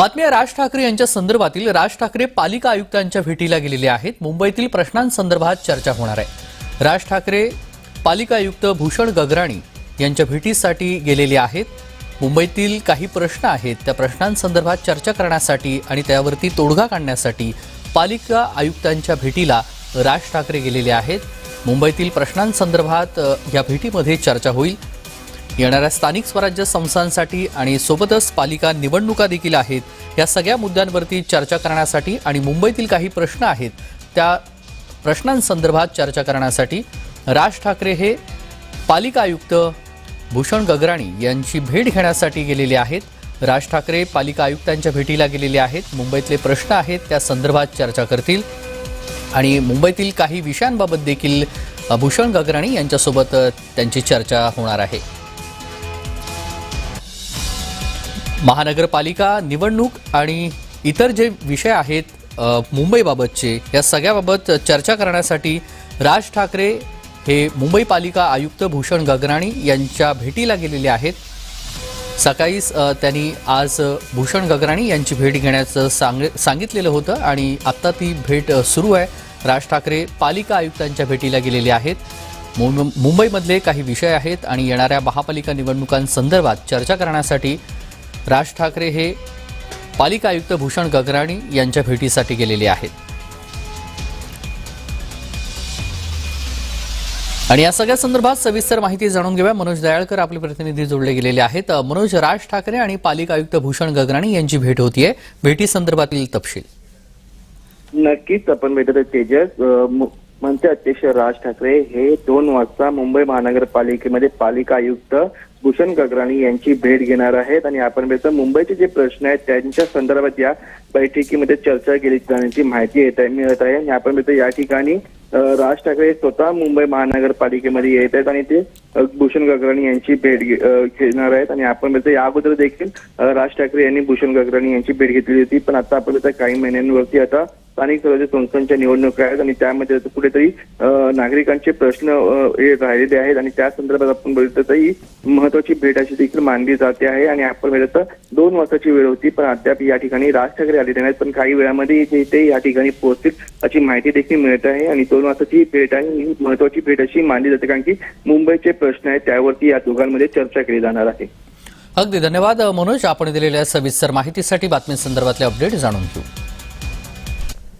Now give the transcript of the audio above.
बातमी राज ठाकरे यांच्या संदर्भातील. राज ठाकरे पालिका आयुक्तांच्या भेटीला गेलेले आहेत. मुंबईतील प्रश्नांसंदर्भात चर्चा होणार आहे. राज ठाकरे पालिका आयुक्त भूषण गगराणी यांच्या भेटीसाठी गेलेले आहेत. मुंबईतील काही प्रश्न आहेत. त्या प्रश्नांसंदर्भात चर्चा करण्यासाठी आणि त्यावरती तोडगा काढण्यासाठी पालिका आयुक्तांच्या भेटीला राज ठाकरे गेलेले आहेत. मुंबईतील प्रश्नांसंदर्भात या भेटीमध्ये चर्चा होईल. येणाऱ्या स्थानिक स्वराज्य संस्थांसाठी आणि सोबतच पालिका निवडणुका देखील आहेत. या सगळ्या मुद्द्यांवरती चर्चा करण्यासाठी आणि मुंबईतील काही प्रश्न आहेत त्या प्रश्नांसंदर्भात चर्चा करण्यासाठी राज ठाकरे हे पालिका आयुक्त भूषण गगराणी यांची भेट घेण्यासाठी गेलेले आहेत. राज ठाकरे पालिका आयुक्तांच्या भेटीला गेलेले आहेत. मुंबईतले प्रश्न आहेत त्या संदर्भात चर्चा करतील. आणि मुंबईतील काही विषयांबाबत देखील भूषण गगराणी यांच्यासोबत त्यांची चर्चा होणार आहे. महानगरपालिका निवडणूक आणि इतर जे विषय आहेत मुंबईबाबतचे या सगळ्याबाबत चर्चा करण्यासाठी राज ठाकरे हे मुंबई पालिका आयुक्त भूषण गगराणी यांच्या भेटीला गेलेले आहेत. सकाळीच त्यांनी आज भूषण गगराणी यांची भेट घेण्याचं सांग सांगितलेलं होतं आणि आत्ता ती भेट सुरू आहे. राज ठाकरे पालिका आयुक्तांच्या भेटीला गेलेले आहेत. मुं- मुंबईमधले काही विषय आहेत आणि येणाऱ्या महापालिका निवडणुकांसंदर्भात चर्चा करण्यासाठी राज ठाकरे हे पालिका आयुक्त भूषण गगराणी यांच्या भेटीसाठी गेलेले आहेत. आणि या सगळ्या संदर्भात सविस्तर माहिती जाणून घेऊया. मनोज दयाळकर आपले प्रतिनिधी जोडले गेलेले आहेत. मनोज राज ठाकरे आणि पालिका आयुक्त भूषण गगराणी यांची भेट होतीये. भेटी संदर्भातील तपशील. नक्कीच आपण भेटत तेजस. मनसे अध्यक्ष राज ठाकरे हे दोन वाजता मुंबई महानगरपालिकेमध्ये पालिका आयुक्त भूषण गगराणी यांची भेट घेणार आहेत. आणि आपण भेटतो मुंबईचे जे प्रश्न आहेत त्यांच्या संदर्भात या बैठकीमध्ये चर्चा केली जाण्याची माहिती येत आहे मिळत आहे. आणि आपण भेटतो या ठिकाणी राज ठाकरे स्वतः मुंबई महानगरपालिकेमध्ये येत आहेत आणि ते भूषण गगराणी यांची भेट घेणार आहेत. आणि आपण भेटतो या अगोदर देखील राज ठाकरे यांनी भूषण गगराणी यांची भेट घेतली होती. पण आता आपण काही महिन्यांवरती आता स्थानिक स्वराज्य संस्थांच्या निवडणुका आहेत आणि त्यामध्ये कुठेतरी नागरिकांचे प्रश्न हे राहिलेले आहेत आणि त्या संदर्भात आपण बघितलं तर ही महत्वाची भेट अशी देखील मानली जाते आहे आणि आपण बघितलं तर दोन वाजताची वेळ होती पण अद्याप या ठिकाणी राज ठाकरे आलेले नाहीत पण काही वेळामध्ये ते या ठिकाणी पोहोचतील अशी माहिती देखील मिळत आहे आणि दोन वाजताची भेट आहे ही महत्वाची भेट अशी मानली जाते कारण की मुंबईचे प्रश्न आहेत त्यावरती या दोघांमध्ये चर्चा केली जाणार आहे. अगदी धन्यवाद मनोज. आपण दिलेल्या सविस्तर माहितीसाठी बातमी संदर्भातले अपडेट जाणून घेऊ.